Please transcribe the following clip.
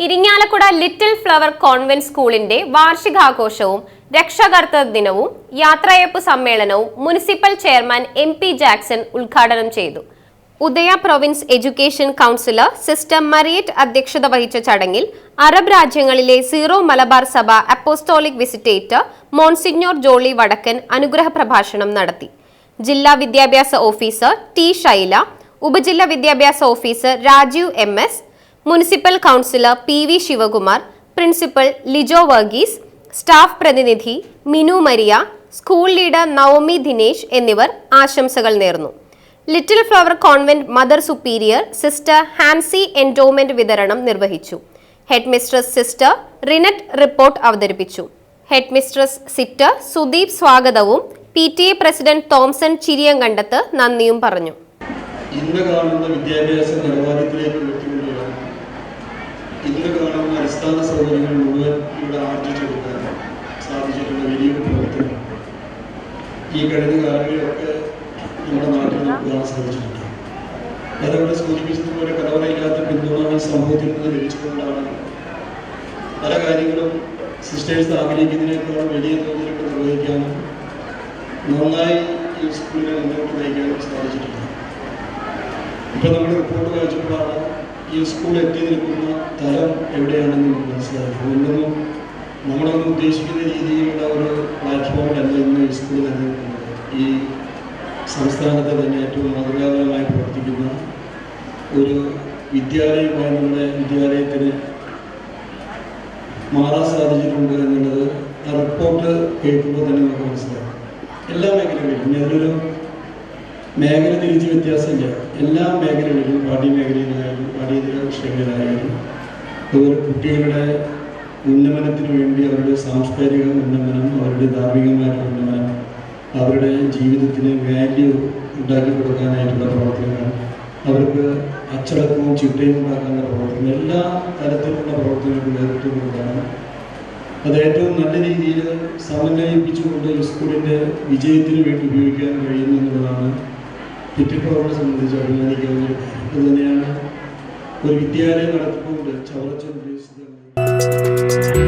Irinjalakuda little flower convent സ്കൂളിന്റെ വാർഷികാഘോഷവും രക്ഷാകർത്തൃ ദിനവും യാത്രയപ്പ് സമ്മേളനവും municipal chairman M P Jackson ഉദ്ഘാടനം ചെയ്തു. Udaya province education councillor sister Mariette അധ്യക്ഷത വഹിച്ച ചടങ്ങിൽ അറബ് രാജ്യങ്ങളിലെ സീറോ മലബാർ സഭ അപ്പോസ്റ്റോളിക് വിസിറ്റേറ്റർ മോൺസിഗ്നോർ ജോളി വടക്കൻ അനുഗ്രഹ പ്രഭാഷണം നടത്തി. ജില്ലാ വിദ്യാഭ്യാസ ഓഫീസർ ടി ശൈല ഉപജില്ലാ വിദ്യാഭ്യാസ officer Rajeev M S municipal councillor P V Sivakumar principal Lijo Varghese staff പ്രതിനിധി Minu Maria school leader Navami Dinesh എന്നിവർ ആശംസകൾ നേർന്നു. Little Flower Convent mother superior sister Hansi endowment വിതരണം നിർവഹിച്ചു. ഹെഡ് മിസ്ട്രസ് സിസ്റ്റർ റിനറ്റ് റിപ്പോർട്ട് അവതരിപ്പിച്ചു. Headmistress sister Sudeep സ്വാഗതവും P T A president Thomson Chiriyankandath നന്ദിയും പറഞ്ഞു. ഇന്ന് കാണുന്ന വിദ്യാഭ്യാസ നിലവാരത്തിലേക്ക് ഇന്ന് കാണുന്ന അടിസ്ഥാന സൗകര്യങ്ങൾ മുഴുവൻ ഇവിടെ ആർജിച്ചെടുക്കാൻ സാധിച്ചിട്ടുള്ള വലിയൊരു പ്രവർത്തനം. ഈ കഴിഞ്ഞ കാലങ്ങളിലൊക്കെ നമ്മുടെ നാട്ടിൽ നമുക്ക് കാണാൻ സാധിച്ചിട്ടുണ്ട് അതവിടെ സൂചിപ്പിച്ചതുപോലെ കലവറയില്ലാത്ത പിന്തുണ സമൂഹത്തിൽ നിന്ന് ലഭിച്ചുകൊണ്ടാണ് പല കാര്യങ്ങളും സിസ്റ്റേഴ്സ് ആഗ്രഹിക്കുന്നതിനേക്കാൾ വലിയ തോതിലൊക്കെ നിർവഹിക്കാനും നന്നായി ഈ സ്കൂളിനെ മുന്നോട്ട് നയിക്കാനും സാധിച്ചിട്ടുണ്ട്. ഇപ്പൊ നമ്മൾ റിപ്പോർട്ട് വായിച്ചപ്പോഴാണ് ഈ സ്കൂൾ എത്തി നിൽക്കുന്ന തലം എവിടെയാണെന്ന് മനസ്സിലാക്കും നമ്മളൊന്നും ഉദ്ദേശിക്കുന്ന രീതിയിലുള്ള ഒരു പ്ലാറ്റ്ഫോമിലല്ല ഇന്ന് ഈ സ്കൂൾ നിലനിൽക്കുന്നത് ഈ സംസ്ഥാനത്തെ തന്നെ ഏറ്റവും മാതൃകാപരമായി പ്രവർത്തിക്കുന്ന ഒരു വിദ്യാലയമായി നമ്മുടെ വിദ്യാലയത്തിന് മാറാൻ സാധിച്ചിട്ടുണ്ട് എന്നുള്ളത് റിപ്പോർട്ട് കേൾക്കുമ്പോൾ തന്നെ നമുക്ക് മനസ്സിലാക്കും എല്ലാ മേഖലകളിലും. അതിലൊരു മേഖല തിരിച്ച് വ്യത്യാസമില്ല. എല്ലാ മേഖലകളിലും പാഠ്യ മേഖലയിലായാലും പാഠ്യേതര വിഷയങ്ങളിലായാലും അതുപോലെ കുട്ടികളുടെ ഉന്നമനത്തിന് വേണ്ടി അവരുടെ സാംസ്കാരിക ഉന്നമനം അവരുടെ ധാർമ്മികമായ ഉന്നമനം അവരുടെ ജീവിതത്തിന് വാല്യൂ ഉണ്ടാക്കി കൊടുക്കാനായിട്ടുള്ള പ്രവർത്തനങ്ങൾ അവർക്ക് അച്ചടക്കവും ചിട്ടയും ഉണ്ടാക്കാനുള്ള പ്രവർത്തനം എല്ലാ തരത്തിലുള്ള നേതൃത്വം കൊടുക്കാനും അത് ഏറ്റവും നല്ല രീതിയിൽ സമന്വയിപ്പിച്ചുകൊണ്ട് ഈ സ്കൂളിന്റെ വിജയത്തിന് വേണ്ടി ഉപയോഗിക്കാൻ കഴിയുന്നു എന്നുള്ളതാണ് ചുറ്റിപ്പുറങ്ങളെ സംബന്ധിച്ച് അഭിമാനിക്കാവുന്ന ഒരു കാര്യം അത് തന്നെയാണ് ഒരു വിദ്യാലയം ചവറച്ചൻ ഉദ്ദേശിച്ചത്